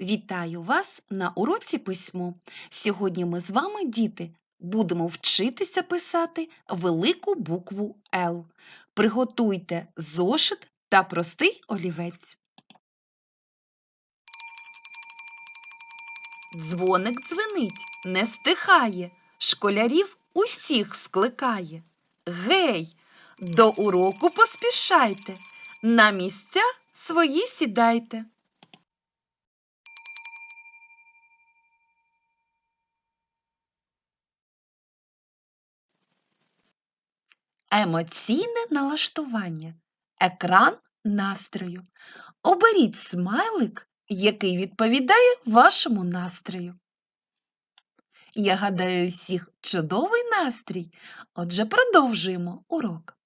Вітаю вас на уроці письмо. Сьогодні ми з вами, діти, будемо вчитися писати велику букву Л. Приготуйте зошит та простий олівець. Дзвоник дзвенить, не стихає, школярів усіх скликає. Гей, до уроку поспішайте, на місця свої сідайте. Емоційне налаштування. Екран настрою. Оберіть смайлик, який відповідає вашому настрою. Я гадаю, всіх чудовий настрій. Отже, продовжуємо урок.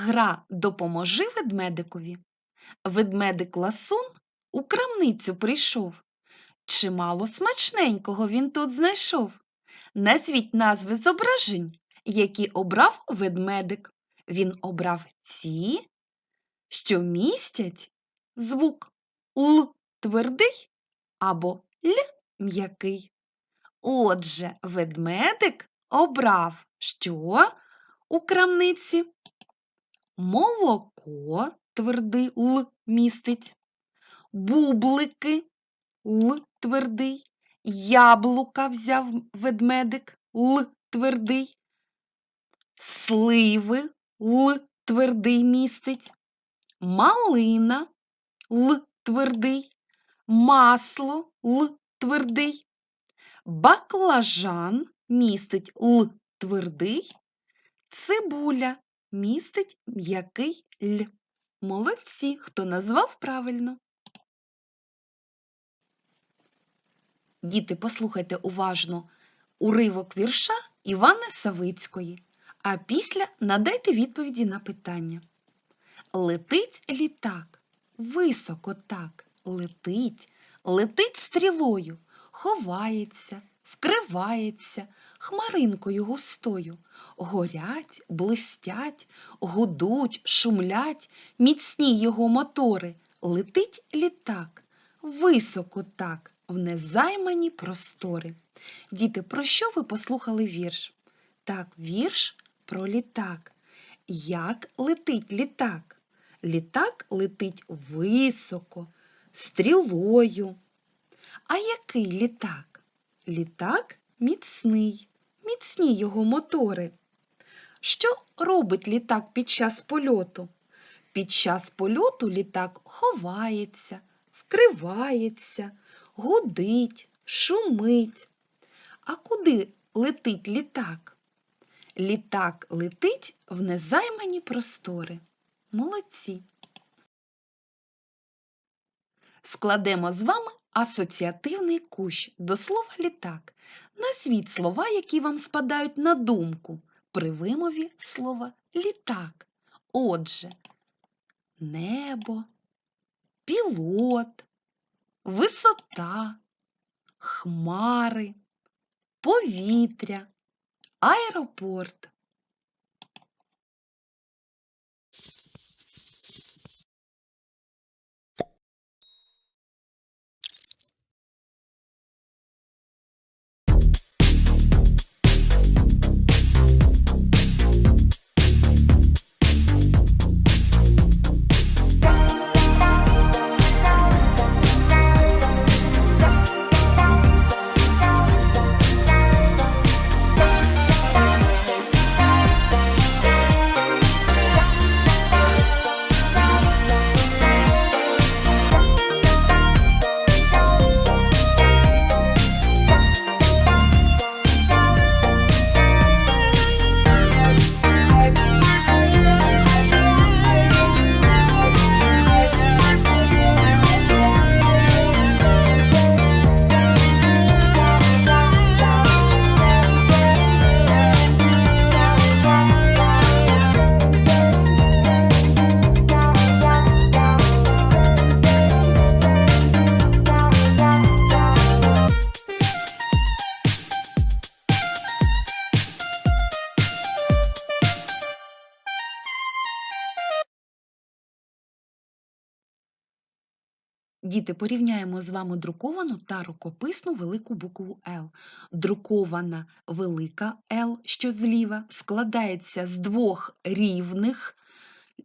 Гра Допоможи ведмедикові. Ведмедик ласун у крамницю прийшов. Чимало смачненького він тут знайшов. Назвіть назви зображень, які обрав ведмедик. Він обрав ці, що містять звук Л твердий або Л м'який. Отже, ведмедик обрав що у крамниці? Молоко твердий Л містить, бублики Л твердий, яблука взяв ведмедик Л твердий, сливи Л твердий містить, малина Л твердий, масло Л твердий, баклажан містить Л твердий, цибуля містить м'який Л. Молодці, хто назвав правильно. Діти, послухайте уважно. Уривок вірша Івани Савицької, а після надайте відповіді на питання. Летить літак, високо так, летить, летить стрілою, ховається, вкривається хмаринкою густою, горять, блистять, гудуть, шумлять, міцні його мотори, летить літак, високо так, в незаймані простори. Діти, про що ви послухали вірш? Так, вірш про літак. Як летить літак? Літак летить високо, стрілою. А який літак? Літак міцний, міцні його мотори. Що робить літак під час польоту? Під час польоту літак ховається, вкривається, гудить, шумить. А куди летить літак? Літак летить в незаймані простори. Молодці. Складемо з вами асоціативний кущ до слова літак. Назвіть слова, які вам спадають на думку при вимові слова літак. Отже, небо, пілот, висота, хмари, повітря, аеропорт. Діти, порівняємо з вами друковану та рукописну велику букву Л. Друкована велика Л, що зліва, складається з двох рівних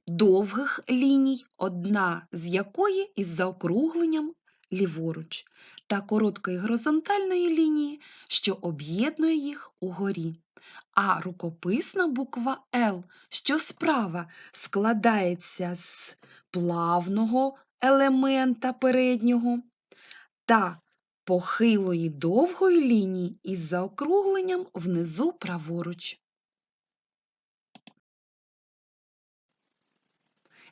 довгих ліній, одна з якої із заокругленням ліворуч, та короткої горизонтальної лінії, що об'єднує їх угорі. А рукописна буква Л, що справа складається з плавного елемента переднього та похилої довгої лінії із заокругленням внизу праворуч.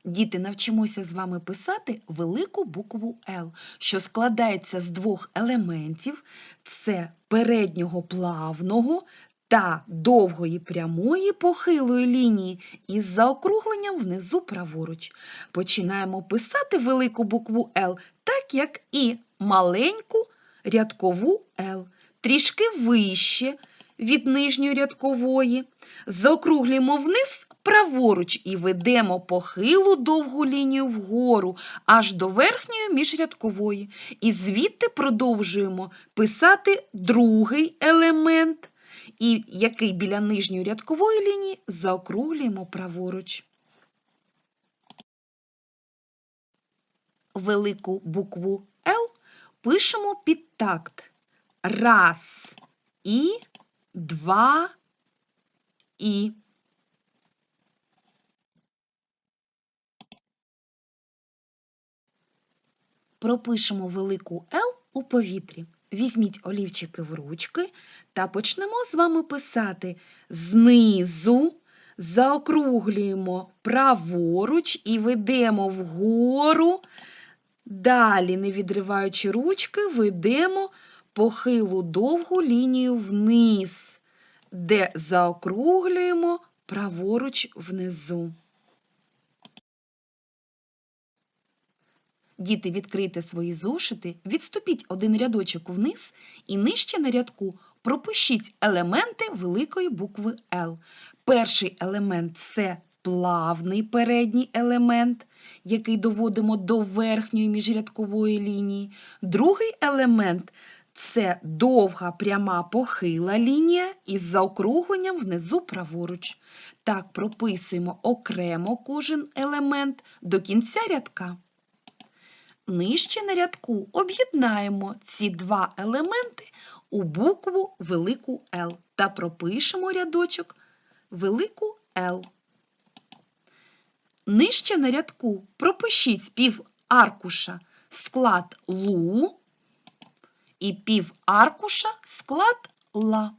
Діти, навчимося з вами писати велику букву Л, що складається з двох елементів: це переднього плавного та довгої прямої похилої лінії із заокругленням внизу праворуч. Починаємо писати велику букву Л, так як і маленьку рядкову Л, трішки вище від нижньої рядкової. Заокруглюємо вниз праворуч і ведемо похилу довгу лінію вгору аж до верхньої міжрядкової. І звідти продовжуємо писати другий елемент, і який біля нижньої рядкової лінії заокруглюємо праворуч. Велику букву Л пишемо під такт. Раз і два і. Пропишемо велику Л у повітрі. Візьміть олівчики в ручки та почнемо з вами писати знизу, заокруглюємо праворуч і ведемо вгору. Далі, не відриваючи ручки, ведемо похилу довгу лінію вниз, де заокруглюємо праворуч внизу. Діти, відкрийте свої зошити, відступіть один рядочок вниз і нижче на рядку пропишіть елементи великої букви Л. Перший елемент це плавний передній елемент, який доводимо до верхньої міжрядкової лінії. Другий елемент це довга пряма похила лінія із заокругленням внизу праворуч. Так прописуємо окремо кожен елемент до кінця рядка. Нижче на рядку об'єднаємо ці два елементи у букву велику Л та пропишемо рядочок велику Л. Нижче на рядку пропишіть пів аркуша склад лу і пів аркуша склад ла.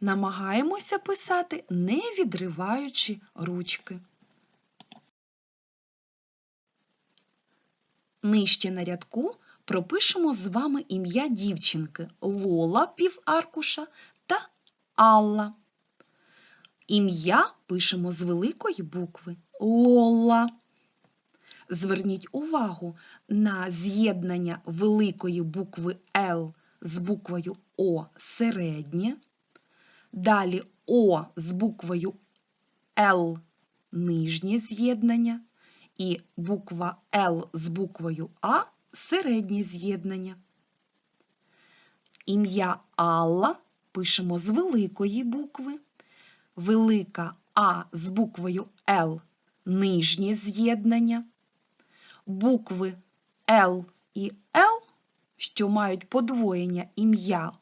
Намагаємося писати, не відриваючи ручки. Нижче на рядку пропишемо з вами ім'я дівчинки Лола пів аркуша та Алла. Ім'я пишемо з великої букви Лола. Зверніть увагу на з'єднання великої букви Л з буквою О середнє. Далі О з буквою Л нижнє з'єднання і буква Л з буквою А середнє з'єднання. Ім'я Алла пишемо з великої букви, велика А з буквою Л нижнє з'єднання, букви Л і Л, що мають подвоєння ім'я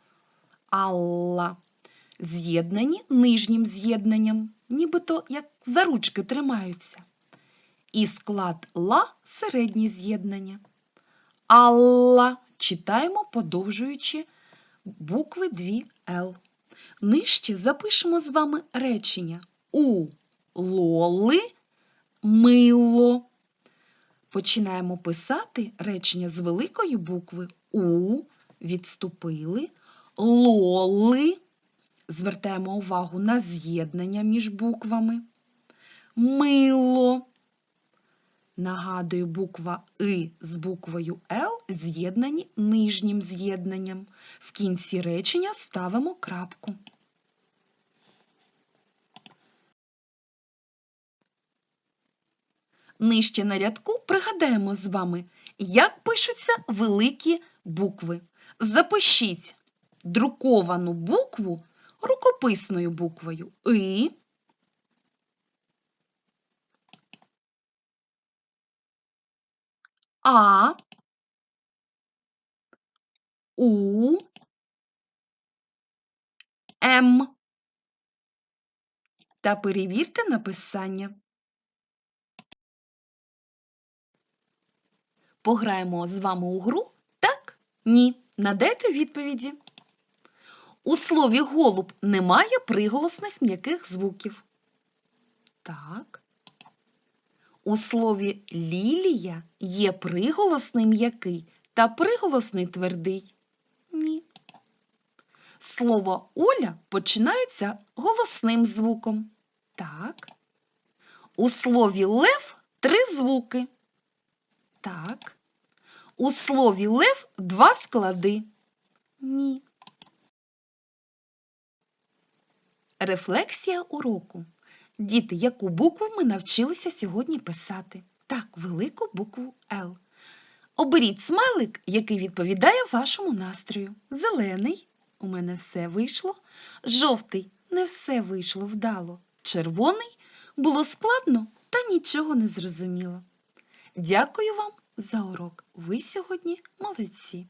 Алла, з'єднані нижнім з'єднанням, нібито як за ручки тримаються і склад ла середнє з'єднання. Алла читаємо, подовжуючи букви 2 Л. Нижче запишемо з вами речення У лоли мило. Починаємо писати речення з великої букви У, відступили, лоли. Звертаємо увагу на з'єднання між буквами. Мило. Нагадую, буква И з буквою Л з'єднані нижнім з'єднанням. В кінці речення ставимо крапку. Нижче на рядку пригадаємо з вами, як пишуться великі букви. Запишіть друковану букву рукописною буквою И. А, У, М. Та перевірте написання. Пограємо з вами у гру так? Ні. Надайте відповіді. У слові голуб немає приголосних м'яких звуків. Так. У слові лілія є приголосний м'який та приголосний твердий. Ні. Слово Оля починається голосним звуком. Так. У слові лев три звуки. Так. У слові лев два склади. Ні. Рефлексія уроку. Діти, яку букву ми навчилися сьогодні писати? Так, велику букву Л. Оберіть смайлик, який відповідає вашому настрою. Зелений у мене все вийшло. Жовтий не все вийшло вдало. Червоний було складно та нічого не зрозуміло. Дякую вам за урок. Ви сьогодні молодці.